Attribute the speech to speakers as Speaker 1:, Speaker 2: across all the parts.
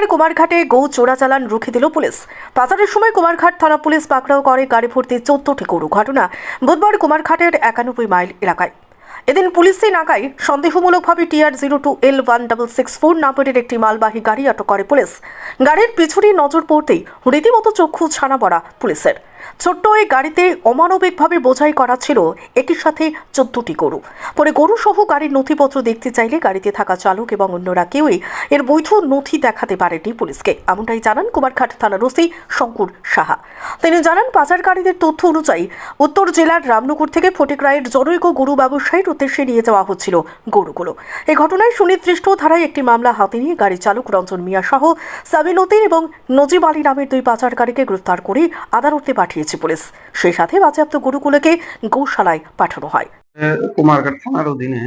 Speaker 1: জেলার কুমারঘাটে গৌ চোরাচালান রুখে দিল পুলিশ। পাচারের সময় কুমারঘাট থানা পুলিশ পাকড়াও করে গাড়ি ভর্তি চোদ্দটি গরু। ঘটনা বুধবার কুমারঘাটের একানব্বই মাইল এলাকায়। এদিন পুলিশি নাকায় সন্দেহমূলকভাবে TR zero two L one double six four নাম্বারের একটি মালবাহী গাড়ি আটক করে পুলিশ। গাড়ির পিছনে নজর পড়তেই রীতিমতো চক্ষু ছানা পড়া পুলিশের। ছোট্ট এই গাড়িতে অমানবিকভাবে বোঝাই করা ছিল একই সাথে চোদ্দটি গরু। পরে গরু সহ গাড়ির নথিপত্র দেখতে চাইলে গাড়িতে থাকা চালক এবং অন্যরা কেউই এর বৈধ নথি দেখাতে পারেনি পুলিশকে। এমনটাই জানান কুমারঘাট থানার ওসি শঙ্কুর সাহা। তিনি জানান পাচারকারীদের তথ্য অনুযায়ী উত্তর জেলার রামনগর থেকে ফটিক রায়ের জনৈক গরু ব্যবসায়ীর উদ্দেশ্যে নিয়ে যাওয়া হচ্ছিল গরুগুলো। এই ঘটনায় সুনির্দিষ্ট ধারায় একটি মামলা হাতে নিয়ে গাড়ির চালক রঞ্জন মিয়া সহ সাবিনতির এবং নজিব আলী নামের দুই পাচারকারীকে গ্রেফতার করে আদালতে পাঠিয়েছে পুলিশ। সেই সাথে বাজেয়াপ্ত গরুগুলোকে গৌশালায় পাঠানো হয়।
Speaker 2: কুমারঘাট থানার অধীনে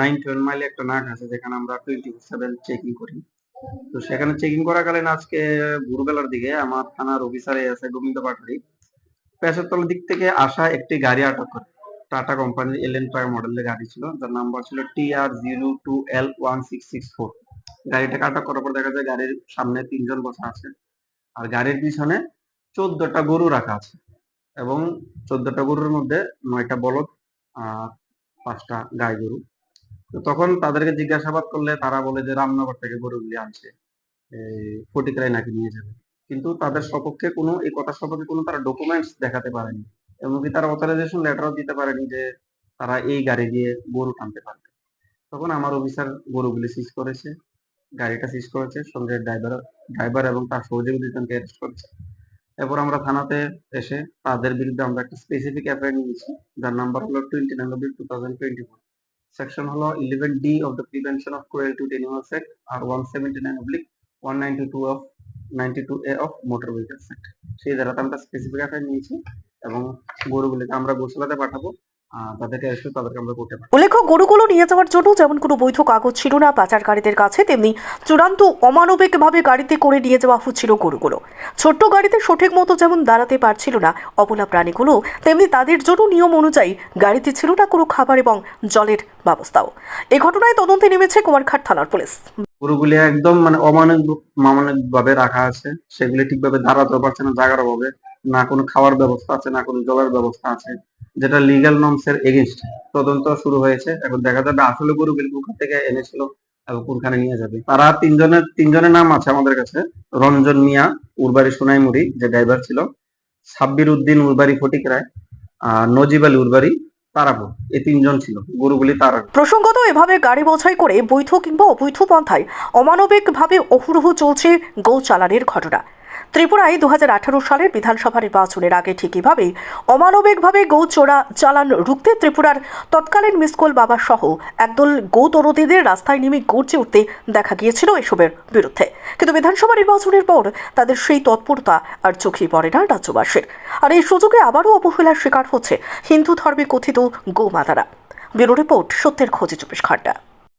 Speaker 2: নাইন টুয়েলভ মাইলে একটা নাক আছে, যেখানে আমরা টোয়েন্টি সেভেন চেকিং করি। তো সেখানে চেকিং করাকালীন আজকে ভোরবেলার দিকে আমার থানার অফিসারে আছে গোবিন্দ পাঠারি। পেশাতলার দিক থেকে আসা একটি গাড়ি আটক করে। টাটা কোম্পানির এল এলএন ট্রাই মডেলের গাড়ি ছিল, যার নাম্বার ছিল T R zero two L one six six four গাড়িটাকে আটক করার পর দেখা যায় গাড়ির সামনে তিনজন বসা আছে। আর গাড়ির পিছনে চোদ্দটা গরু রাখা আছে এবং চোদ্দটা গরুর মধ্যে নয়টা বলদ আর পাঁচটা গাই গরু। তো তখন তাদেরকে জিজ্ঞাসাবাদ করলে তারা বলে যে রামনগর থেকে গরুগুলি আনছে ফটিকরাই নাকি নিয়ে যাবে। কিন্তু তাদের সপক্ষে কোনো, এই কথা সপক্ষে কোনো তারা ডকুমেন্টস দেখাতে পারেনি এমনকি তারা অথরাইজেশন লেটারও দিতে পারেনি যে তারা এই গাড়ি দিয়ে গরু টানতে পারবে। তখন আমার অফিসার গরুগুলি সিজ করেছে, গাড়িটা সিজ করেছে, সঙ্গে ড্রাইভার ড্রাইভার এবং তার সহযোগী দুজনকে অ্যারেস্ট করেছে। এরপর আমরা থানাতে এসে তাদের বিরুদ্ধে আমরা একটা স্পেসিফিক এফআইআর নিয়েছি। যার নাম্বার হলো twenty nine two thousand twenty four section হলো eleven D of the prevention of cruelty to animals act R one seventy nine oblique one ninety two of ninety two A of motor vehicles act সেই ধারাতে আমরা specific FIR নিয়েছি এবং গরুগুলিকে আমরা গোসলাতে পাঠাবো। তাদেরকে তাদেরকে আমরা কোর্টে পাঠাবো
Speaker 1: উল্লেখ্য গরুগুলো নিয়ে যাওয়ার জন্য যেমন কোনো বৈধ কাগজ ছিল না পাচারকারীদের কাছে তেমনি চূড়ান্ত অমানবিকভাবে গাড়িতে করে নিয়ে যাওয়া হচ্ছিল গরুগুলো। ছোট্ট গাড়িতে সঠিক মতো যেমন দাঁড়াতে পারছিল না অবলা প্রাণীগুলো তেমনি তাদের জন্য নিয়ম অনুযায়ী গাড়িতে ছিল না কোনো খাবার এবং জলের ব্যবস্থাও। এ ঘটনায় তদন্তে নেমেছে কুমারঘাট থানার পুলিশ।
Speaker 2: গরুগুলি একদম মানে অমানবিক মানবিক ভাবে রাখা আছে। সেগুলি ঠিকভাবে দাঁড়াতেও পারছে না জাগার অভাবে। না কোনো খাওয়ার ব্যবস্থা আছে না কোনো জলের ব্যবস্থা আছে। যেটা লিগাল নর্মস এর এগেনস্ট তদন্ত শুরু হয়েছে। এখন দেখা যাবে আসলে গরুগুলি কোথা থেকে এনেছিল এবং কোনখানে নিয়ে যাবে। তারা তিনজনের তিনজনের নাম আছে আমাদের কাছে। রঞ্জন মিয়া উরবাড়ি সোনাইমুড়ি, যে ড্রাইভার ছিল। সাব্বির উদ্দিন উরবাড়ি ফটিক রায় নজিব আলী উরবাড়ি তারাপুর। এই তিনজন ছিল। গরুগুলি তারা।
Speaker 1: প্রসঙ্গত এভাবে গাড়ি বোঝাই করে বৈধ কিংবা অবৈধ পন্থায় অমানবিকভাবে অহুরহ চলছে গৌ চালানের ঘটনা। ত্রিপুরায় দু হাজার আঠারো সালের বিধানসভা নির্বাচনের আগে ঠিক অমানবিকভাবে গৌ চোরা চালান রুখতে ত্রিপুরার তৎকালীন মিসকোল বাবা সহ একদল গৌ তরুণীদের রাস্তায় নেমে গর্জে উঠতে দেখা গিয়েছিল এসবের বিরুদ্ধে। কিন্তু বিধানসভা নির্বাচনের পর তাদের সেই তৎপরতা আর চোখেই পড়ে না রাজ্যবাসীর। আর এই সুযোগে আবারও অবহেলার শিকার হচ্ছে হিন্দু ধর্মে কথিত গৌমাতারা। ব্যুরো রিপোর্ট সত্যের খোঁজে চব্বিশ ঘণ্টা।